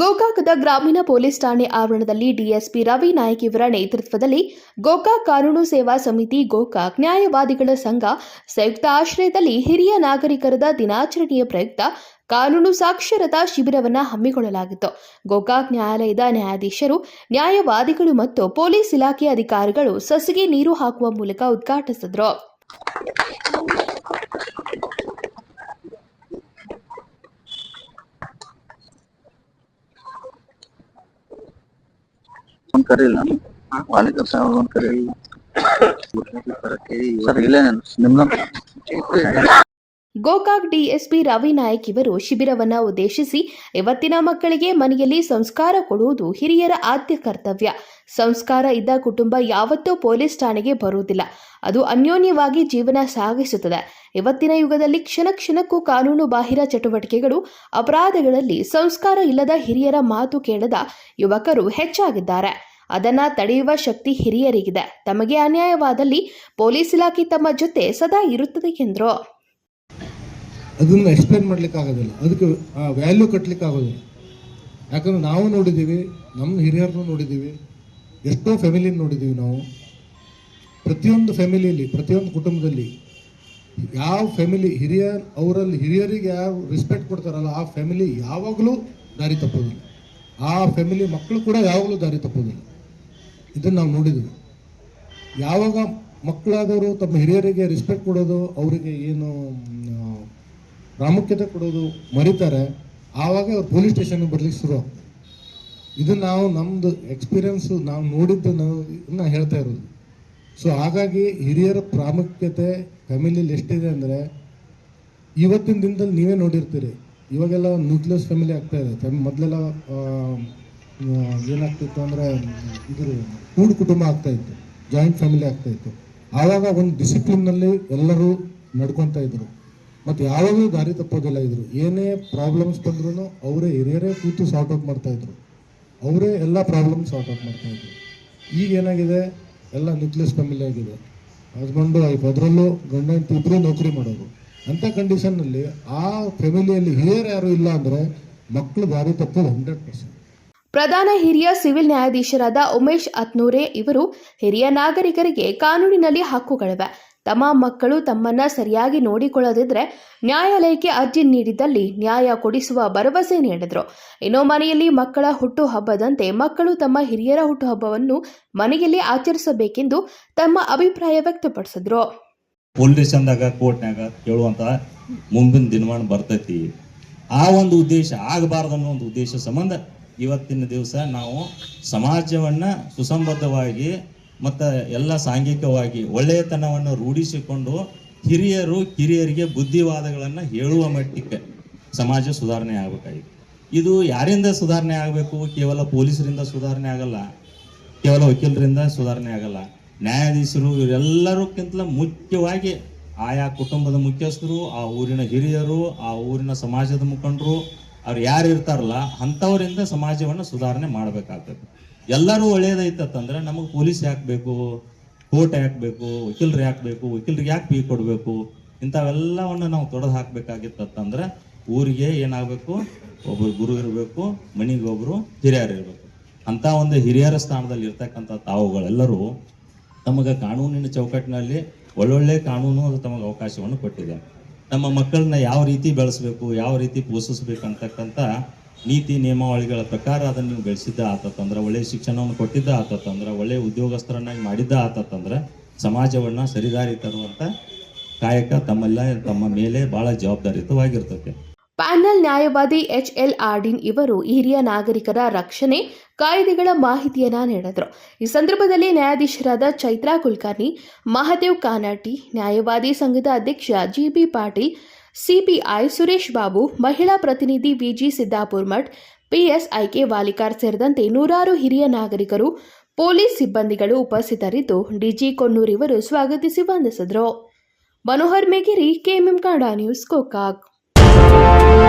ಗೋಕಾಕದ ಗ್ರಾಮೀಣ ಪೊಲೀಸ್ ಠಾಣೆ ಆವರಣದಲ್ಲಿ ಡಿಎಸ್ಪಿ ರವಿ ನಾಯಕ್ ಇವರ ನೇತೃತ್ವದಲ್ಲಿ ಗೋಕಾಕ್ ಕಾನೂನು ಸೇವಾ ಸಮಿತಿ ಗೋಕಾಕ್ ನ್ಯಾಯವಾದಿಗಳ ಸಂಘ ಸಂಯುಕ್ತ ಆಶ್ರಯದಲ್ಲಿ ಹಿರಿಯ ನಾಗರಿಕರ ದಿನಾಚರಣೆಯ ಪ್ರಯುಕ್ತ ಕಾನೂನು ಸಾಕ್ಷರತಾ ಶಿಬಿರವನ್ನು ಹಮ್ಮಿಕೊಳ್ಳಲಾಗಿತ್ತು. ಗೋಕಾಕ್ ನ್ಯಾಯಾಲಯದ ನ್ಯಾಯಾಧೀಶರು, ನ್ಯಾಯವಾದಿಗಳು ಮತ್ತು ಪೊಲೀಸ್ ಇಲಾಖೆ ಅಧಿಕಾರಿಗಳು ಸಸಿಗೆ ನೀರು ಹಾಕುವ ಮೂಲಕ ಉದ್ಘಾಟಿಸಿದರು. ಒಂದ್ ಕರೀಲ್ಲ ವಾಲಿಕರ್ ಸಾಹೇಬ್ ಒಂದು ಸರ್ ಇಲ್ಲೇ ಗೋಕಾಕ್ ಡಿಎಸ್ಪಿ ರವಿ ನಾಯಕ್ ಇವರು ಶಿಬಿರವನ್ನ ಉದ್ದೇಶಿಸಿ ಇವತ್ತಿನ ಮಕ್ಕಳಿಗೆ ಮನೆಯಲ್ಲಿ ಸಂಸ್ಕಾರ ಕೊಡುವುದು ಹಿರಿಯರ ಆದ್ಯ ಕರ್ತವ್ಯ. ಸಂಸ್ಕಾರ ಇದ್ದ ಕುಟುಂಬ ಯಾವತ್ತೂ ಪೊಲೀಸ್ ಠಾಣೆಗೆ ಬರುವುದಿಲ್ಲ. ಅದು ಅನ್ಯೋನ್ಯವಾಗಿ ಜೀವನ ಸಾಗಿಸುತ್ತದೆ. ಇವತ್ತಿನ ಯುಗದಲ್ಲಿ ಕ್ಷಣ ಕ್ಷಣಕ್ಕೂ ಕಾನೂನು ಬಾಹಿರ ಚಟುವಟಿಕೆಗಳು ಅಪರಾಧಗಳಲ್ಲಿ ಸಂಸ್ಕಾರ ಇಲ್ಲದ ಹಿರಿಯರ ಮಾತು ಕೇಳದ ಯುವಕರು ಹೆಚ್ಚಾಗಿದ್ದಾರೆ. ಅದನ್ನ ತಡೆಯುವ ಶಕ್ತಿ ಹಿರಿಯರಿಗಿದೆ. ತಮಗೆ ಅನ್ಯಾಯವಾದಲ್ಲಿ ಪೊಲೀಸ್ ಇಲಾಖೆ ತಮ್ಮ ಜೊತೆ ಸದಾ ಇರುತ್ತದೆ ಎಂದರು. ಅದನ್ನು ಎಕ್ಸ್ಪ್ಲೇನ್ ಮಾಡ್ಲಿಕ್ಕೆ ಆಗೋದಿಲ್ಲ. ಅದಕ್ಕೆ ವ್ಯಾಲ್ಯೂ ಕಟ್ಟಲಿಕ್ಕೆ ಆಗೋದಿಲ್ಲ. ಯಾಕಂದ್ರೆ ನಾವು ನೋಡಿದ್ದೀವಿ, ನಮ್ಮ ಹಿರಿಯರನ್ನು ನೋಡಿದ್ದೀವಿ, ಎಷ್ಟೋ ಫ್ಯಾಮಿಲಿ ನೋಡಿದ್ದೀವಿ ನಾವು. ಪ್ರತಿಯೊಂದು ಫ್ಯಾಮಿಲಿಯಲ್ಲಿ ಪ್ರತಿಯೊಂದು ಕುಟುಂಬದಲ್ಲಿ ಯಾವ ಫ್ಯಾಮಿಲಿ ಹಿರಿಯ, ಅವರಲ್ಲಿ ಹಿರಿಯರಿಗೆ ಯಾವ ರೆಸ್ಪೆಕ್ಟ್ ಕೊಡ್ತಾರಲ್ಲ, ಆ ಫ್ಯಾಮಿಲಿ ಯಾವಾಗಲೂ ದಾರಿ ತಪ್ಪೋದಿಲ್ಲ. ಆ ಫ್ಯಾಮಿಲಿ ಮಕ್ಕಳು ಕೂಡ ಯಾವಾಗಲೂ ದಾರಿ ತಪ್ಪೋದಿಲ್ಲ. ಇದನ್ನು ನಾವು ನೋಡಿದ್ವಿ. ಯಾವಾಗ ಮಕ್ಕಳಾದವರು ತಮ್ಮ ಹಿರಿಯರಿಗೆ ರೆಸ್ಪೆಕ್ಟ್ ಕೊಡೋದು, ಅವರಿಗೆ ಏನು ಪ್ರಾಮುಖ್ಯತೆ ಕೊಡೋದು ಮರಿತಾರೆ, ಆವಾಗ ಅವ್ರು ಪೊಲೀಸ್ ಸ್ಟೇಷನ್ಗೆ ಬರ್ಲಿಕ್ಕೆ ಶುರು ಇದು ನಾವು ನಮ್ಮದು ಎಕ್ಸ್ಪೀರಿಯನ್ಸು ನಾವು ನೋಡಿದ್ದು ನಾವು ಹೇಳ್ತಾ ಇರೋದು. ಸೊ ಹಾಗಾಗಿ ಹಿರಿಯರ ಪ್ರಾಮುಖ್ಯತೆ ಫ್ಯಾಮಿಲಿಯಲ್ಲಿ ಎಷ್ಟಿದೆ ಅಂದರೆ, ಇವತ್ತಿನ ದಿನದಲ್ಲಿ ನೀವೇ ನೋಡಿರ್ತೀರಿ. ಇವಾಗೆಲ್ಲ ನ್ಯೂಕ್ಲಿಯಸ್ ಫ್ಯಾಮಿಲಿ ಆಗ್ತಾ ಇದೆ. ಮೊದಲೆಲ್ಲ ಏನಾಗ್ತಿತ್ತು ಅಂದರೆ, ಇದು ಕೂಡು ಕುಟುಂಬ ಆಗ್ತಾ ಇತ್ತು ಜಾಯಿಂಟ್ ಫ್ಯಾಮಿಲಿ ಆಗ್ತಾ ಇತ್ತು. ಆವಾಗ ಒಂದು ಡಿಸಿಪ್ಲಿನ್ನಲ್ಲಿ ಎಲ್ಲರೂ ನಡ್ಕೊತಾ ಇದ್ರು. ಮತ್ತು ಯಾವಾಗಲೂ ದಾರಿ ತಪ್ಪೋದಿಲ್ಲ ಇದ್ರು. ಏನೇ ಪ್ರಾಬ್ಲಮ್ಸ್ ಬಂದ್ರೂ ಅವರೇ ಹಿರಿಯರೇ ಕೂತು ಸಾರ್ಟ್ ಔಟ್ ಮಾಡ್ತಾ ಇದ್ರು. ಅವರೇ ಎಲ್ಲ ಪ್ರಾಬ್ಲಮ್ ಸಾರ್ಟ್ ಔಟ್ ಮಾಡ್ತಾ ಇದ್ರು. ಈಗ ಏನಾಗಿದೆ? ಎಲ್ಲ ನ್ಯೂಕ್ಲಿಯಸ್ ಫ್ಯಾಮಿಲಿ ಆಗಿದೆ. ಹಸ್ಬೆಂಡು ವೈಫ್ ಅದರಲ್ಲೂ ಗಂಡ, ಹೆಂಡತಿ ಇಬ್ಬರು ನೌಕರಿ ಮಾಡೋರು. ಅಂಥ ಕಂಡೀಷನ್ನಲ್ಲಿ ಆ ಫ್ಯಾಮಿಲಿಯಲ್ಲಿ ಹಿರಿಯರು ಯಾರು ಇಲ್ಲ ಅಂದರೆ ಮಕ್ಕಳು ದಾರಿ ತಪ್ಪು ಹಂಡ್ರೆಡ್ ಪರ್ಸೆಂಟ್ ಪ್ರಧಾನ ಹಿರಿಯ ಸಿವಿಲ್ ನ್ಯಾಯಾಧೀಶರಾದ ಉಮೇಶ್ ಅತ್ನೂರೆ ಇವರು ಹಿರಿಯ ನಾಗರಿಕರಿಗೆ ಕಾನೂನಿನಲ್ಲಿ ಹಕ್ಕುಗಳಿವೆ. ತಮ್ಮ ಮಕ್ಕಳು ತಮ್ಮನ್ನ ಸರಿಯಾಗಿ ನೋಡಿಕೊಳ್ಳದಿದ್ರೆ ನ್ಯಾಯಾಲಯಕ್ಕೆ ಅರ್ಜಿ ನೀಡಿದಲ್ಲಿ ನ್ಯಾಯ ಕೊಡಿಸುವ ಭರವಸೆ ನೀಡಿದರು. ಇನ್ನು ಮನೆಯಲ್ಲಿ ಮಕ್ಕಳ ಹುಟ್ಟುಹಬ್ಬದಂತೆ ಮಕ್ಕಳು ತಮ್ಮ ಹಿರಿಯರ ಹುಟ್ಟುಹಬ್ಬವನ್ನು ಮನೆಯಲ್ಲಿ ಆಚರಿಸಬೇಕೆಂದು ತಮ್ಮ ಅಭಿಪ್ರಾಯ ವ್ಯಕ್ತಪಡಿಸಿದ್ರು. ಮುಂದಿನ ದಿನಮಾನ ಬರ್ತೈತಿ. ಆ ಒಂದು ಉದ್ದೇಶ ಆಗಬಾರ್ದು ಅನ್ನೋ ಒಂದು ಉದ್ದೇಶ ಸಂಬಂಧ ಇವತ್ತಿನ ದಿವಸ ನಾವು ಸಮಾಜವನ್ನ ಸುಸಂಬದ್ಧವಾಗಿ ಮತ್ತು ಎಲ್ಲ ಸಾಂಘಿಕವಾಗಿ ಒಳ್ಳೆಯತನವನ್ನು ರೂಢಿಸಿಕೊಂಡು ಹಿರಿಯರು ಕಿರಿಯರಿಗೆ ಬುದ್ಧಿವಾದಗಳನ್ನು ಹೇಳುವ ಮಟ್ಟಕ್ಕೆ ಸಮಾಜ ಸುಧಾರಣೆ ಆಗಬೇಕಾಗಿದೆ. ಇದು ಯಾರಿಂದ ಸುಧಾರಣೆ ಆಗಬೇಕು? ಕೇವಲ ಪೊಲೀಸರಿಂದ ಸುಧಾರಣೆ ಆಗಲ್ಲ. ಕೇವಲ ವಕೀಲರಿಂದ ಸುಧಾರಣೆ ಆಗಲ್ಲ. ನ್ಯಾಯಾಧೀಶರು ಇವರೆಲ್ಲರಕ್ಕಿಂತ ಮುಖ್ಯವಾಗಿ ಆಯಾ ಕುಟುಂಬದ ಮುಖ್ಯಸ್ಥರು, ಆ ಊರಿನ ಹಿರಿಯರು, ಆ ಊರಿನ ಸಮಾಜದ ಮುಖಂಡರು ಅವ್ರು ಯಾರು ಇರ್ತಾರಲ್ಲ ಅಂಥವರಿಂದ ಸಮಾಜವನ್ನು ಸುಧಾರಣೆ ಮಾಡಬೇಕಾಗ್ತದೆ. ಎಲ್ಲರೂ ಒಳ್ಳೇದೈತಂದ್ರೆ ನಮಗೆ ಪೊಲೀಸ್ ಯಾಕೆ ಬೇಕು, ಕೋರ್ಟ್ ಯಾಕೆ ಬೇಕು, ವಕೀಲರು ಯಾಕೆ ಬೇಕು, ವಕೀಲರಿಗೆ ಯಾಕೆ ಫೀ ಕೊಡಬೇಕು, ಇಂಥವೆಲ್ಲವನ್ನು ನಾವು ತೊಡೆದು ಹಾಕಬೇಕಾಗಿತ್ತಂದ್ರೆ ಊರಿಗೆ ಏನಾಗಬೇಕು ಒಬ್ಬರು ಗುರು ಇರಬೇಕು, ಮನೆಗೆ ಒಬ್ಬರು ಹಿರಿಯರು ಇರಬೇಕು. ಅಂತ ಒಂದು ಹಿರಿಯರ ಸ್ಥಾನದಲ್ಲಿ ಇರ್ತಕ್ಕಂಥ ತಾವುಗಳೆಲ್ಲರೂ ತಮಗೆ ಕಾನೂನಿನ ಚೌಕಟ್ಟಿನಲ್ಲಿ ಒಳ್ಳೊಳ್ಳೆ ಕಾನೂನು ತಮಗೆ ಅವಕಾಶವನ್ನು ಕೊಟ್ಟಿದೆ ನಮ್ಮ ಮಕ್ಕಳನ್ನ ಯಾವ ರೀತಿ ಬೆಳೆಸಬೇಕು, ಯಾವ ರೀತಿ ಪೋಷಿಸಬೇಕು ಅಂತಕ್ಕಂಥ ನೀತಿ, ನಿಯಮಾವಳಿಗಳ ಪ್ರಕಾರ ಅದನ್ನು ನೀವು ಬೆಳೆಸಿದ್ದ ಆತತ್ತಂದ್ರೆ ಒಳ್ಳೆಯ ಶಿಕ್ಷಣವನ್ನು ಕೊಟ್ಟಿದ್ದ ಆತತ್ತಂದ್ರೆ ಒಳ್ಳೆಯ ಉದ್ಯೋಗಸ್ಥರನ್ನಾಗಿ ಮಾಡಿದ್ದ ಆತತ್ತಂದ್ರೆ ಸಮಾಜವನ್ನು ಸರಿದಾರಿ ತರುವಂಥ ಕಾಯಕ ತಮ್ಮೆಲ್ಲ, ತಮ್ಮ ಮೇಲೆ ಬಹಳ ಜವಾಬ್ದಾರಿಯುತವಾಗಿರ್ತದೆ ಪ್ಯಾನಲ್ ನ್ಯಾಯವಾದಿ ಎಚ್ ಎಲ್ ಆರ್ಡಿನ್ ಇವರು ಹಿರಿಯ ನಾಗರಿಕರ ರಕ್ಷಣೆ ಕಾಯ್ದೆಗಳ ಮಾಹಿತಿಯನ್ನ ನೀಡಿದರು. ಈ ಸಂದರ್ಭದಲ್ಲಿ ನ್ಯಾಯಾಧೀಶರಾದ ಚೈತ್ರಾ ಕುಲ್ಕರ್ಣಿ, ಮಹಾದೇವ್ ಕಾನಾಟಿ, ನ್ಯಾಯವಾದಿ ಸಂಘದ ಅಧ್ಯಕ್ಷ G B Patil, CPI Suresh Babu, ಮಹಿಳಾ ಪ್ರತಿನಿಧಿ ವಿಜಿ ಸಿದ್ದಾಪುರ್ ಮಠ್ ಪಿಎಸ್ಐಕೆ ವಾಲಿಕಾರ್ ಸೇರಿದಂತೆ ನೂರಾರು ಹಿರಿಯ ನಾಗರಿಕರು, ಪೊಲೀಸ್ ಸಿಬ್ಬಂದಿಗಳು ಉಪಸ್ಥಿತರಿದ್ದು ಡಿಜಿ ಕೊನ್ನೂರಿವರು ಸ್ವಾಗತಿಸಿ ವಂದಿಸಿದರು. Manohar Megiri KMM CADA news Gokak Thank you.